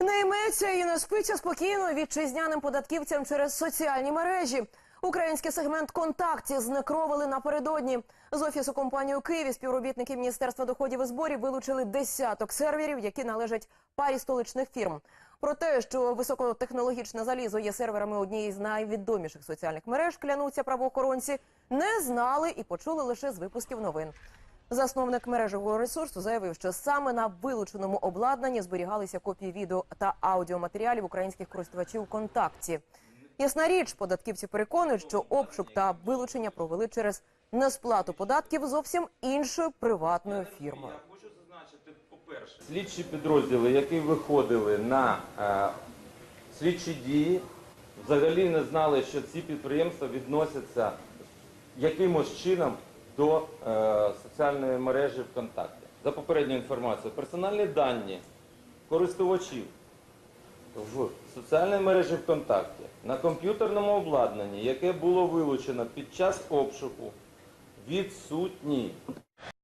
Не йметься і не спокійно вітчизняним податківцям через соціальні мережі. Український сегмент контакті знекровили напередодні. З офісу компанії у Києві співробітники Міністерства доходів і зборів вилучили десяток серверів, які належать парі столичних фірм. Про те, що високотехнологічне залізо є серверами однієї з найвідоміших соціальних мереж, клянуться правоохоронці, не знали і почули лише з випусків новин. Засновник мережевого ресурсу заявив, що саме на вилученому обладнанні зберігалися копії відео та аудіоматеріалів українських користувачів ВКонтакті. Ясна річ, податківці переконують, що обшук та вилучення провели через несплату податків зовсім іншою приватною фірмою. Слідчі підрозділи, які виходили на е, слідчі дії, взагалі не знали, що ці підприємства відносяться якимось чином до е, соціальної мережі ВКонтакті. За попередньою інформацією, персональні дані користувачів в соціальній мережі ВКонтакті на комп'ютерному обладнанні, яке було вилучено під час обшуку, відсутні.